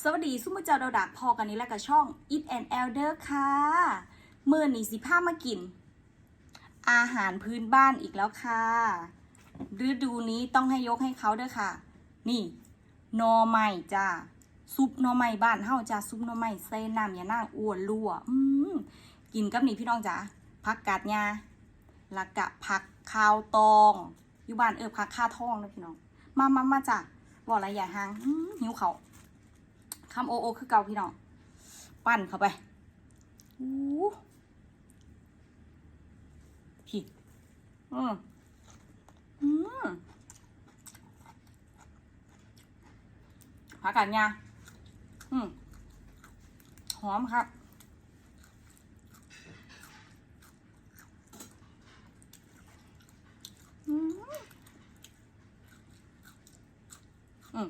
สวัสดีซุมเจ้าดาวดักพอกันนี้แล้วกับช่อง Eat and Elder ค่ะเมื่อนี้สิพามากิน อาหารพื้นบ้านอีกแล้วค่ะฤดูนี้ต้องให้ยกให้เขาเด้อค่ะ นี่นอไม้จ้าซุปนอไม้บ้านเฮาจ้าซุปนอไม้ใส่น้ำยานางอ้วนรั่วอืมกินกับนี่พี่น้องจ้าผักกาดยาแล้วกะผักข้าวตองอยู่บ้านเออผักข้าทองนะพี่น้อง มามามาจ้ะบอกอะไรอย่าหางหิวเขา คำโอโอคือเก่าพี่น้อง ปั้นเข้าไปอู้พี่อืมอืมผักกาดยาอืมหอมครับ อืมอืมอืม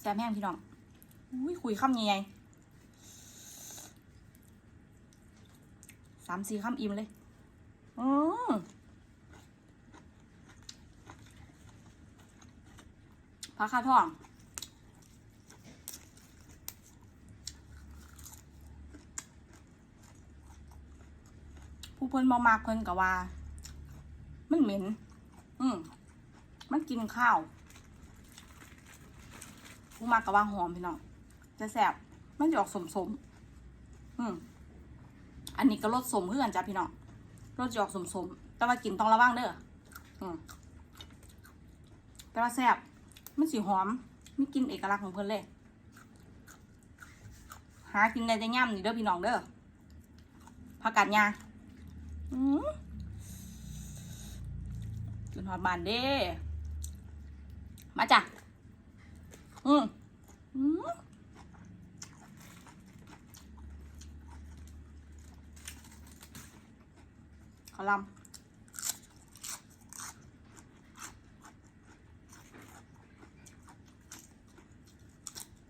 แซ่บแห้งพี่น้องอุ้ยคุยคำใหญ่ๆสามสี่คำอิ่มเลยอืมผักข้าวทองผู้เพิ่นบ่มากเพิ่นก็ว่า มันเหม็น อืม มันกินข้าวผู้มากก็ว่าหอมพี่น้องจะแซ่บมันจะออกสมสมอืมอันนี้ก็รสสมเพื่อนจ้ะพี่น้องรสจะออกสมสมแต่ว่ากินต้องระวังเด้ออืมแต่ว่าแซ่บมันสีหอมมีกินเอกลักษณ์ของเพิ่อนเลยหากินได้แต่ย่ำนี่เด้อพี่น้องเด้อผักกาดยาอืมจนหอดบานเด้ มาจ้ะ อืมอืมขอลำ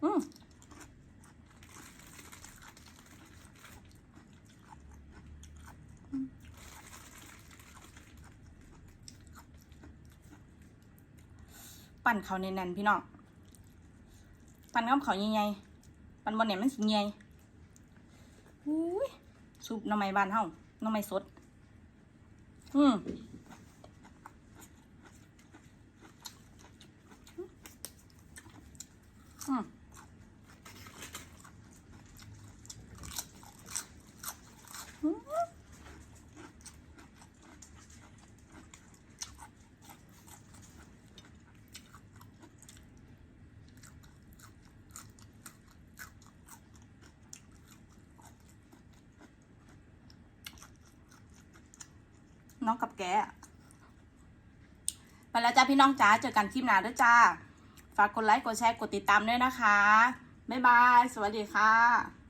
อืม ปั่นเขาแน่นๆพี่น้องปั่นกับเขาใหญ่ๆปั่นบนเนี่ยมันสิใหญ่อุ้ยซุปน้อไม้บ้านเฮาน้อไม้สด อืมอืมอืม น้องกับแกอะไปแล้วจ้าพี่น้องจ้าเจอกันคลิปหน้าด้วยจ้า ฝากกดไลค์กดแชร์กดติดตามด้วยนะคะ บ๊ายบาย สวัสดีค่ะ